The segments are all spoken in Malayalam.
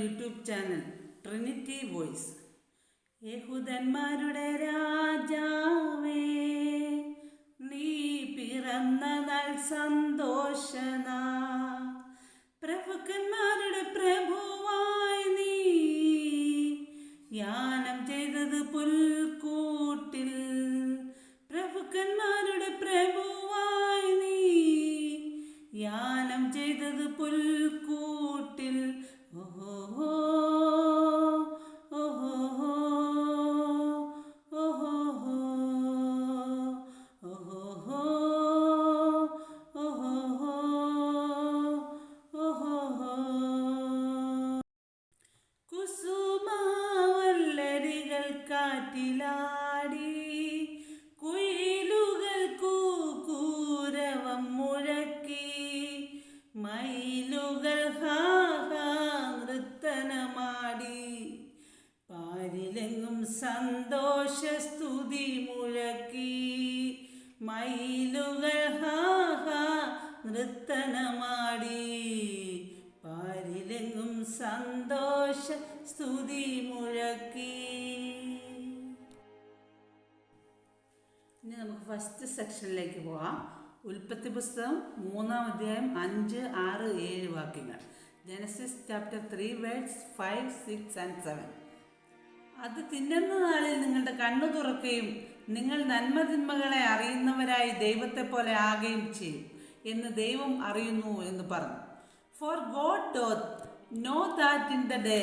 YouTube channel Trinity voice. യഹൂദന്മാരുടെ രാജാവേ നീ പിറന്ന നാൾ സന്തോഷന. പ്രഭുക്കന്മാരുടെ പ്രഭുവായി നീ. യാനം ചെയ്തത് പുൽക്കൂട്ടിൽ നൃത്തനമാടി പാരിലെങ്ങും സന്തോഷ സ്തുതി മുഴക്കി. ഇനി നമുക്ക് ഫസ്റ്റ് സെക്ഷനിലേക്ക് പോവാം. ഉൽപ്പത്തി പുസ്തകം മൂന്നാം അധ്യായം അഞ്ച് ആറ് ഏഴ് വാക്യങ്ങൾ. Genesis chapter three words five six and seven അത് തിന്നുന്ന നാളിൽ നിങ്ങളുടെ കണ്ണു തുറക്കുകയും നിങ്ങൾ നന്മതിന്മകളെ അറിയുന്നവരായി ദൈവത്തെ പോലെ ആകുകയും ചെയ്യും. എന്ന് ദൈവം അറിയുന്നു എന്ന് പറഞ്ഞു. For God doth know that in the day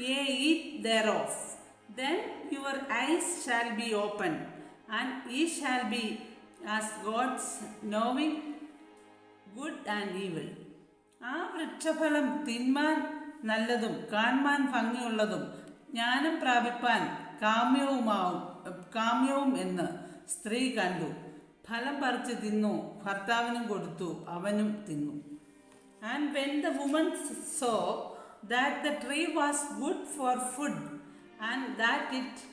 ye eat thereof then your eyes shall be open and ye shall be as gods knowing good and evil ആ വൃക്ഷഫലം തിന്മാൻ നല്ലതും കാൺമാൻ ഭംഗിയുള്ളതും ജ്ഞാനം പ്രാപിപ്പാൻ കാമ്യവുമാവും കാമ്യവും എന്ന് സ്ത്രീ കണ്ടു. ഫലം പറിച്ച് തിന്നു ഭർത്താവിനും കൊടുത്തു അവനും തിന്നു and when the woman saw that the tree was good for food and that it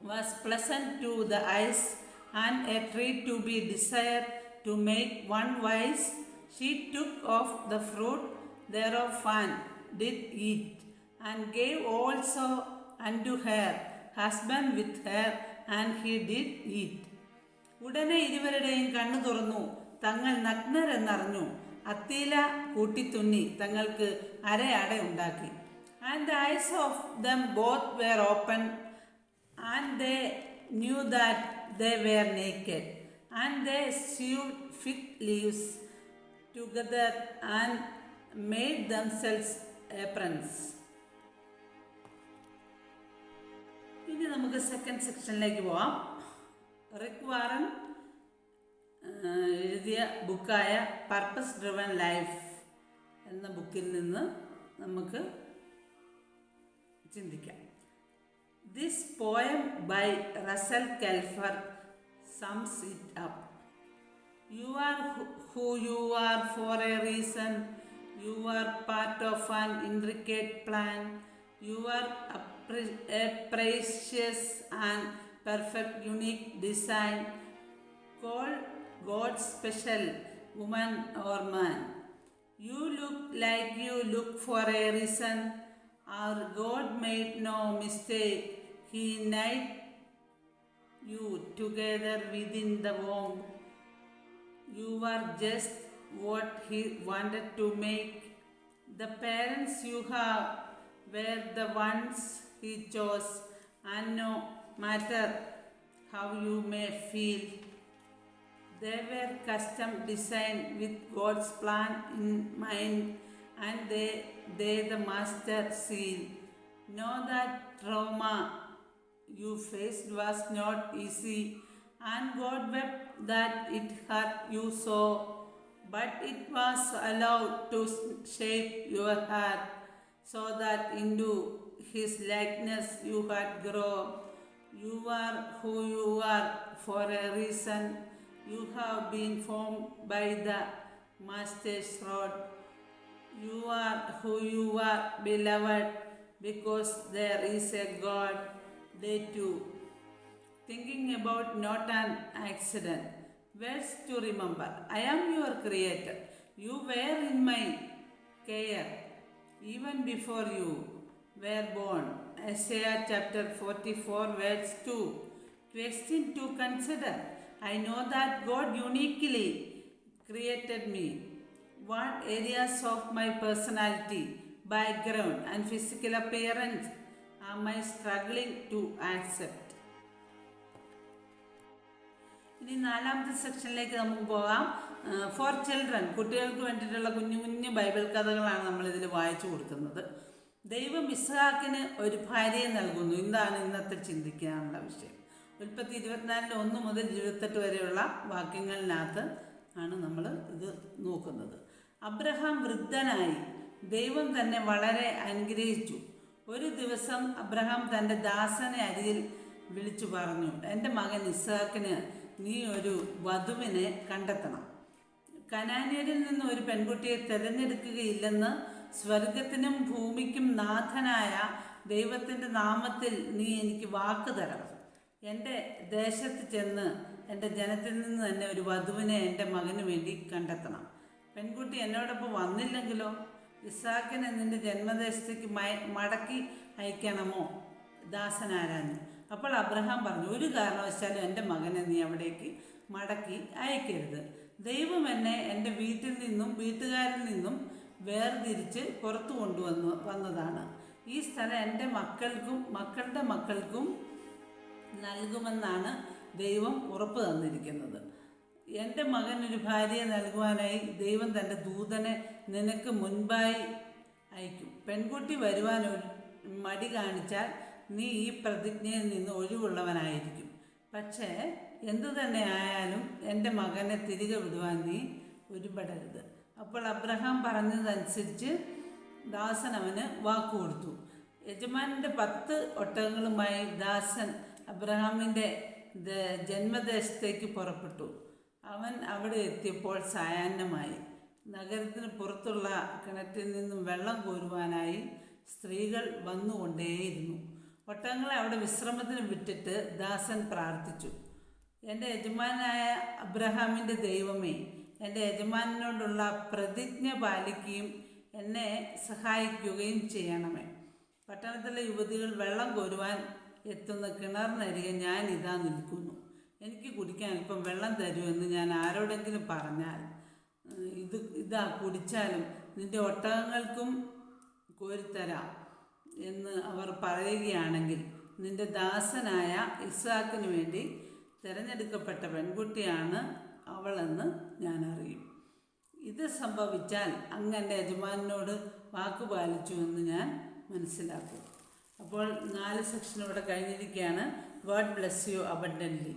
was pleasant to the eyes and a tree to be desired to make one wise, she took of the fruit thereof and did eat, and gave also unto her husband with her, and he did eat. ഉടനെ ഇരുവരുടെയും കണ്ണു തുറന്നു. തങ്ങൾ നഗ്നരെന്നറിഞ്ഞു. അത്തീല കൂട്ടിത്തുന്നി തങ്ങൾക്ക് അരയാട ഉണ്ടാക്കി. And the eyes of them both were open and they knew that they were and they they sewed leaves together and made themselves aprons ഇനി നമുക്ക് സെക്കൻഡ് സെക്ഷനിലേക്ക് പോവാം. റിക് വാറൻ ആ, എഴുതിയ ബുക്കായ പർപ്പസ് ഡ്രിവൻ ലൈഫ് എന്ന ബുക്കിൽ നിന്ന് നമുക്ക് ചിന്തിക്കാം This poem by Russell Kelfer sums it up. You are who- who you are for a reason. You are part of an intricate plan. You are a, pre- a precious and perfect, unique design. Called God's special woman or man. You look like you look for a reason. Our God made no mistake. He knit you together within the womb. You are just what He wanted to make. The parents you have were the ones He chose, and no matter how you may feel, they were custom designed with God's plan in mind, and they they the master seal. Know that trauma you faced was not easy, and God wept that it hurt you so, but it was allowed to shape your heart, so that into His likeness you had grown. You are who you are for a reason. You have been formed by the Master's rod. You are who you are, beloved, because there is a God. They too. Thinking about not an accident. Words to remember. I am your creator. You were in my care. even before you were born. Isaiah chapter 44, verse 2. Question to consider. I know that God uniquely created me. What areas of my personality, background, and physical appearance am I struggling to accept? ഇനി നാലാമത്തെ സെക്ഷനിലേക്ക് നമുക്ക് പോകാം ഫോർ ചിൽഡ്രൻ കുട്ടികൾക്ക് വേണ്ടിയിട്ടുള്ള കുഞ്ഞു കുഞ്ഞു ബൈബിൾ കഥകളാണ് നമ്മൾ ഇതിൽ വായിച്ചു കൊടുക്കുന്നത് ദൈവം ഇസ്ഹാക്കിന് ഒരു ഭാര്യയെ നൽകുന്നു. എന്താണ് ഇന്നത്തെ ചിന്തിക്കാനുള്ള വിഷയം? ഉൽപ്പത്തി ഇരുപത്തിനാലിന്റെ ഒന്ന് മുതൽ ഇരുപത്തെട്ട് വരെയുള്ള വാക്യങ്ങളിനകത്ത് ആണ് നമ്മൾ ഇത് നോക്കുന്നത്. അബ്രഹാം വൃദ്ധനായി ദൈവം തന്നെ വളരെ അനുഗ്രഹിച്ചു. ഒരു ദിവസം അബ്രഹാം തന്റെ ദാസനെ അരികിൽ വിളിച്ചു പറഞ്ഞു എന്റെ മകൻ ഇസ്ഹാക്കിന് നീ ഒരു വധുവിനെ കണ്ടെത്തണം. കനാനിയരിൽ നിന്ന് ഒരു പെൺകുട്ടിയെ തിരഞ്ഞെടുക്കുകയില്ലെന്ന് സ്വർഗത്തിനും ഭൂമിക്കും നാഥനായ ദൈവത്തിന്റെ നാമത്തിൽ നീ എനിക്ക് വാക്ക് തരണം. എന്റെ ദേശത്ത് ചെന്ന് എന്റെ ജനത്തിൽ നിന്ന് തന്നെ ഒരു വധുവിനെ എന്റെ മകന് വേണ്ടി കണ്ടെത്തണം. പെൺകുട്ടി എന്നോടൊപ്പം വന്നില്ലെങ്കിലോ? ഇസാക്കിനെ നിന്റെ ജന്മദേശത്തേക്ക് മടക്കി അയക്കണമോ? ദാസനാരാഞ്ഞു അപ്പോൾ അബ്രഹാം പറഞ്ഞു ഒരു കാരണവശാലും എന്റെ മകനെ നീ അവിടേക്ക് മടക്കി അയക്കരുത്. ദൈവം എന്നെ എന്റെ വീട്ടിൽ നിന്നും വീട്ടുകാരിൽ നിന്നും വേർതിരിച്ച് പുറത്തു കൊണ്ടുവന്നു വന്നതാണ്. ഈ സ്ഥലം എന്റെ മക്കൾക്കും മക്കളുടെ മക്കൾക്കും നൽകുമെന്നാണ് ദൈവം ഉറപ്പ് തന്നിരിക്കുന്നത്. എന്റെ മകനൊരു ഭാര്യയെ നൽകുവാനായി ദൈവം തന്റെ ദൂതനെ നിനക്ക് മുൻപായി അയക്കും. പെൺകുട്ടി വരുവാൻ മടി കാണിച്ചാൽ നീ ഈ പ്രതിജ്ഞയിൽ നിന്ന് ഒഴിവുള്ളവനായിരിക്കും. പക്ഷേ എന്തു തന്നെ ആയാലും എന്റെ മകനെ തിരികെ വിടുവാൻ നീ ഒരുപെടരുത്. അപ്പോൾ അബ്രഹാം പറഞ്ഞതനുസരിച്ച് ദാസൻ അവന് വാക്കു കൊടുത്തു. യജമാനന്റെ പത്ത് ഒട്ടകങ്ങളുമായി ദാസൻ അബ്രഹാമിന്റെ ജന്മദേശത്തേക്ക് പുറപ്പെട്ടു. അവൻ അവിടെ എത്തിയപ്പോൾ സായാഹ്നമായി. നഗരത്തിന് പുറത്തുള്ള കിണറ്റിൽ നിന്നും വെള്ളം കോരുവാനായി സ്ത്രീകൾ വന്നുകൊണ്ടേയിരുന്നു. ഒട്ടകങ്ങളെ അവിടെ വിശ്രമത്തിന് വിട്ടിട്ട് ദാസൻ പ്രാർത്ഥിച്ചു. എന്റെ യജമാനായ അബ്രഹാമിന്റെ ദൈവമേ എന്റെ യജമാനോടുള്ള പ്രതിജ്ഞ പാലിക്കുകയും എന്നെ സഹായിക്കുകയും ചെയ്യണമേ. പട്ടണത്തിലെ യുവതികൾ വെള്ളം കോരുവാൻ എത്തുന്ന കിണറിനരികെ ഞാൻ ഇതാ നിൽക്കുന്നു. എനിക്ക് കുടിക്കാൻ അല്പം വെള്ളം തരുമെന്ന് ഞാൻ ആരോടെങ്കിലും പറഞ്ഞാൽ ഇത് ഇതാ കുടിച്ചാലും നിന്റെ ഒട്ടകങ്ങൾക്കും കോരിത്തരാം എന്ന് അവർ പറയുകയാണെങ്കിൽ നിന്റെ ദാസനായ ഇസ്ഹാക്കിന് വേണ്ടി തിരഞ്ഞെടുക്കപ്പെട്ട പെൺകുട്ടിയാണ് അവളെന്ന് ഞാൻ അറിയും ഇത് സംഭവിച്ചാൽ അങ്ങ് എന്റെ യജമാനോട് വാക്ക് പാലിച്ചു എന്ന് ഞാൻ മനസ്സിലാക്കും. അപ്പോൾ നാല് സെക്ഷൻ ഇവിടെ കഴിഞ്ഞിരിക്കുകയാണ്. God bless you abundantly